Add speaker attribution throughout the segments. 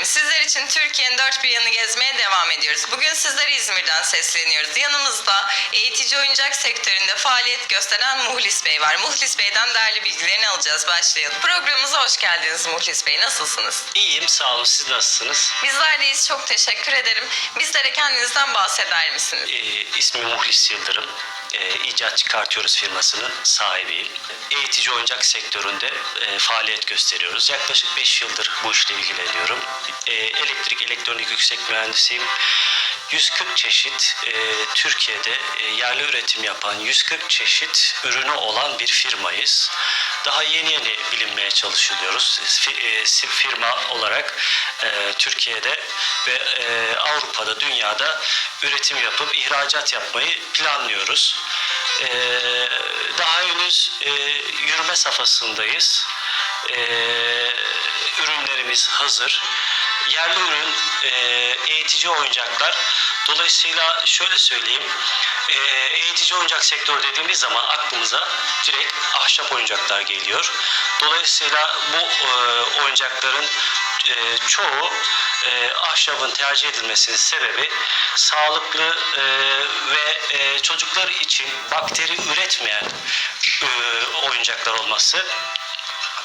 Speaker 1: ederim. Sizler için Türkiye'nin dört bir yanı gezmeye devam ediyoruz. Bugün sizlere İzmir'den sesleniyoruz. Yanımızda eğitici oyuncak sektöründe faaliyet gösteren Muhlis Bey var. Muhlis Bey'den değerli bilgilerini alacağız. Başlayalım. Programımıza hoş geldiniz Muhlis Bey. Nasılsınız?
Speaker 2: İyiyim sağ olun siz nasılsınız?
Speaker 1: Bizler deyiz. Çok teşekkür ederim. Bizlere kendinizden bahseder misiniz?
Speaker 2: Ee, ismim Muhlis Yıldırım. Ee, İcat Çıkartıyoruz firmasının sahibiyim. Eğitici oyuncak sektöründe e, faaliyet gösteriyoruz. Yaklaşık 5 yıldır bu işle ilgileniyorum. Ee, elektrik elektronik yüksek mühendisiyim. 140 çeşit e, Türkiye'de e, yerli üretim yapan 140 çeşit ürünü olan bir firmayız. Daha yeni yeni bilinmeye çalışılıyoruz. E, firma olarak e, Türkiye'de ve e, Avrupa'da, dünyada üretim yapıp ihracat yapmayı planlıyoruz. E, daha henüz e, yürüme safhasındayız. E, ürünlerimiz hazır. Yerli ürün, e, eğitici oyuncaklar. Dolayısıyla şöyle söyleyeyim, e, eğitici oyuncak sektörü dediğimiz zaman aklımıza direkt ahşap oyuncaklar geliyor. Dolayısıyla bu e, oyuncakların e, çoğu e, ahşabın tercih edilmesinin sebebi sağlıklı e, ve e, çocuklar için bakteri üretmeyen e, oyuncaklar olması.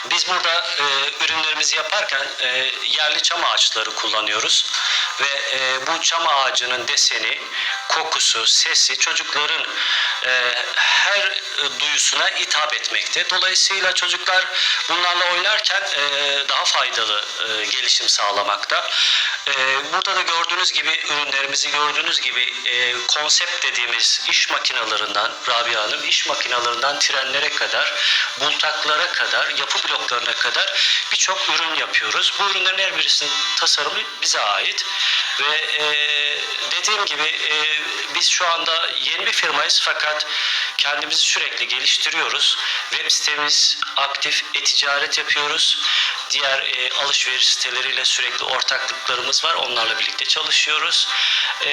Speaker 2: Biz burada e, ürünlerimizi yaparken e, yerli çam ağaçları kullanıyoruz ve e, bu çam ağacının deseni, kokusu, sesi çocukların e, her e, duyusuna hitap etmekte. Dolayısıyla çocuklar bunlarla oynarken e, daha faydalı e, gelişim sağlamakta. E, burada da gördüğünüz gibi ürünlerimizi gördüğünüz gibi e, konsept dediğimiz iş makinalarından Rabia Hanım iş makinalarından trenlere kadar bultaklara kadar yapı bloklarına kadar birçok ürün yapıyoruz. Bu ürünlerin her birisinin tasarımı bize ait ve e, dediğim gibi e, biz şu anda yeni bir firmayız fakat kendimizi sürekli geliştiriyoruz. Web sitemiz aktif, e-ticaret yapıyoruz. Diğer alışveriş siteleriyle sürekli ortaklıklarımız var. Onlarla birlikte çalışıyoruz. E,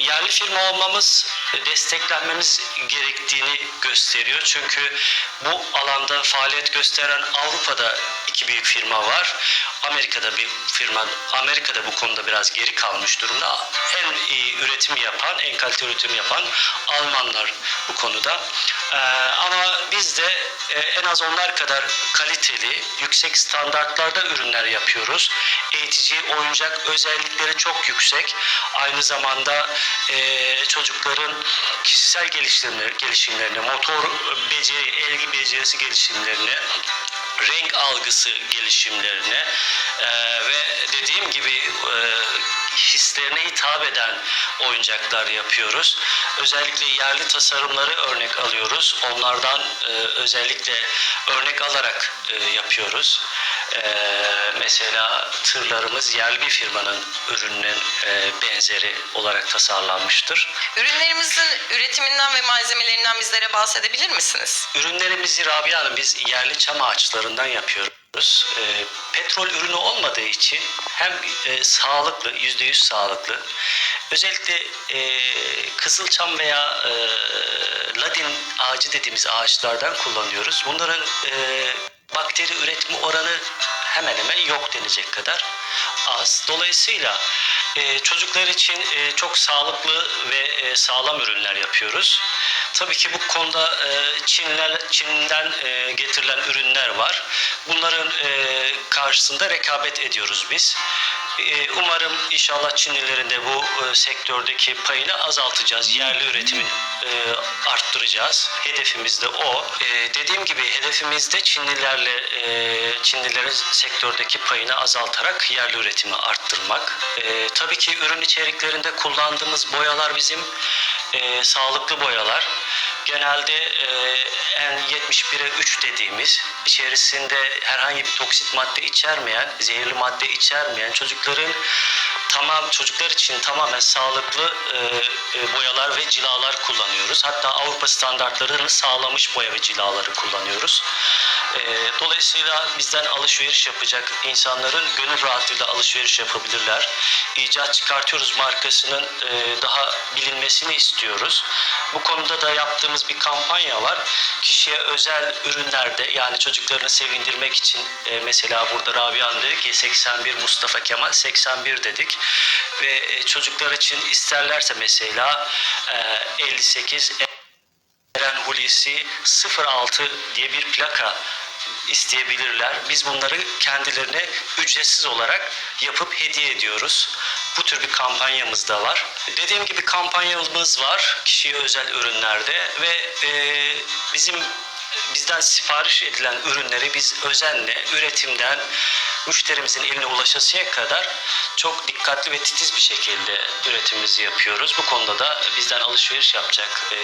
Speaker 2: yerli firma olmamız, desteklenmemiz gerektiğini gösteriyor. Çünkü bu alanda faaliyet gösteren Avrupa'da iki büyük firma var. Amerika'da bir firma, Amerika'da bu konuda biraz geri kalmış durumda. En iyi üretimi yapan, en kaliteli üretim yapan Almanlar bu konuda. Ee, ama biz de e, en az onlar kadar kaliteli, yüksek standartlarda ürünler yapıyoruz. Eğitici oyuncak özellikleri çok yüksek. Aynı zamanda e, çocukların kişisel gelişimleri, gelişimlerini, motor beceri, el becerisi gelişimlerini renk algısı gelişimlerine e, ve dediğim gibi e, hislerine hitap eden oyuncaklar yapıyoruz. Özellikle yerli tasarımları örnek alıyoruz. Onlardan e, özellikle örnek alarak e, yapıyoruz. E, mesela tırlarımız yerli bir firmanın ürününün e, benzeri olarak tasarlanmıştır.
Speaker 1: Ürünlerimizin üretiminden ve malzemelerinden bizlere bahsedebilir misiniz?
Speaker 2: Ürünlerimizi Rabia Hanım biz yerli çam ağaçlarından yapıyoruz. E, petrol ürünü olmadığı için hem e, sağlıklı, yüzde yüz sağlıklı. Özellikle e, kızılçam veya e, ladin ağacı dediğimiz ağaçlardan kullanıyoruz. Bunların e, bakteri üretme oranı hemen hemen yok denecek kadar az. Dolayısıyla e, çocuklar için e, çok sağlıklı ve e, sağlam ürünler yapıyoruz. Tabii ki bu konuda e, Çin'den getirilen ürünler var. Bunların karşısında rekabet ediyoruz biz. Umarım inşallah Çinlilerin de bu sektördeki payını azaltacağız. Yerli üretimi e, arttıracağız. Hedefimiz de o. Dediğim gibi hedefimiz de Çinlilerle Çinlilerin sektördeki payını azaltarak yerli üretimi arttırmak. E, tabii ki ürün içeriklerinde kullandığımız boyalar bizim e, sağlıklı boyalar. Genelde e, en 71'e 3 dediğimiz içerisinde herhangi bir toksit madde içermeyen, zehirli madde içermeyen çocukların tamam çocuklar için tamamen sağlıklı e, e, boyalar ve cilalar kullanıyoruz. Hatta Avrupa standartlarını sağlamış boya ve cilaları kullanıyoruz. E, dolayısıyla bizden alışveriş yapacak insanların gönül rahatlığıyla alışveriş yapabilirler. İcat Çıkartıyoruz markasının e, daha bilinmesini istiyoruz. Bu konuda da yaptığımız bir kampanya var. Kişiye özel ürünlerde yani çocuklarını sevindirmek için e, mesela burada Rabia'nın dedi ki 81 Mustafa Kemal 81 dedik ve e, çocuklar için isterlerse mesela e, 58 Eren Hulusi 06 diye bir plaka isteyebilirler. Biz bunları kendilerine ücretsiz olarak yapıp hediye ediyoruz. Bu tür bir kampanyamız da var. Dediğim gibi kampanyamız var kişiye özel ürünlerde ve e, bizim bizden sipariş edilen ürünleri biz özenle üretimden müşterimizin eline ulaşasıya kadar çok dikkatli ve titiz bir şekilde üretimimizi yapıyoruz. Bu konuda da bizden alışveriş yapacak e,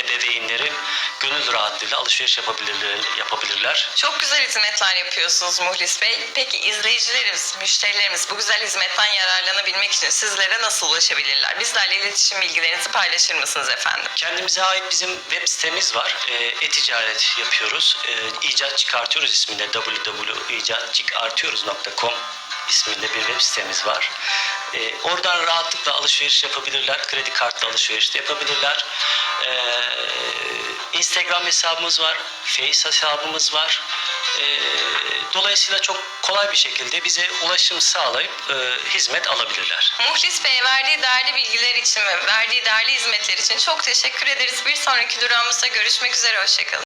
Speaker 2: ebeveynlerin gönül rahatlığıyla alışveriş yapabilirler. yapabilirler.
Speaker 1: Çok güzel hizmetler yapıyorsunuz Muhlis Bey. Peki izleyicilerimiz, müşterilerimiz bu güzel hizmetten yararlanabilmek için sizlere nasıl ulaşabilirler? Bizlerle iletişim bilgilerinizi paylaşır mısınız efendim?
Speaker 2: Kendimize ait bizim web sitemiz var. E, e-ticaret yapıyoruz. E, icat çıkartıyoruz isminde www.icatçikartıyoruz.com isminde bir web sitemiz var. E, oradan rahatlıkla alışveriş yapabilirler. Kredi kartlı alışveriş de yapabilirler. E, Instagram hesabımız var. Face hesabımız var. E, dolayısıyla çok kolay bir şekilde bize ulaşım sağlayıp e, hizmet alabilirler.
Speaker 1: Muhlis Bey verdiği değerli bilgiler için ve verdiği değerli hizmetler için çok teşekkür ederiz. Bir sonraki durağımızda görüşmek üzere. Hoşçakalın.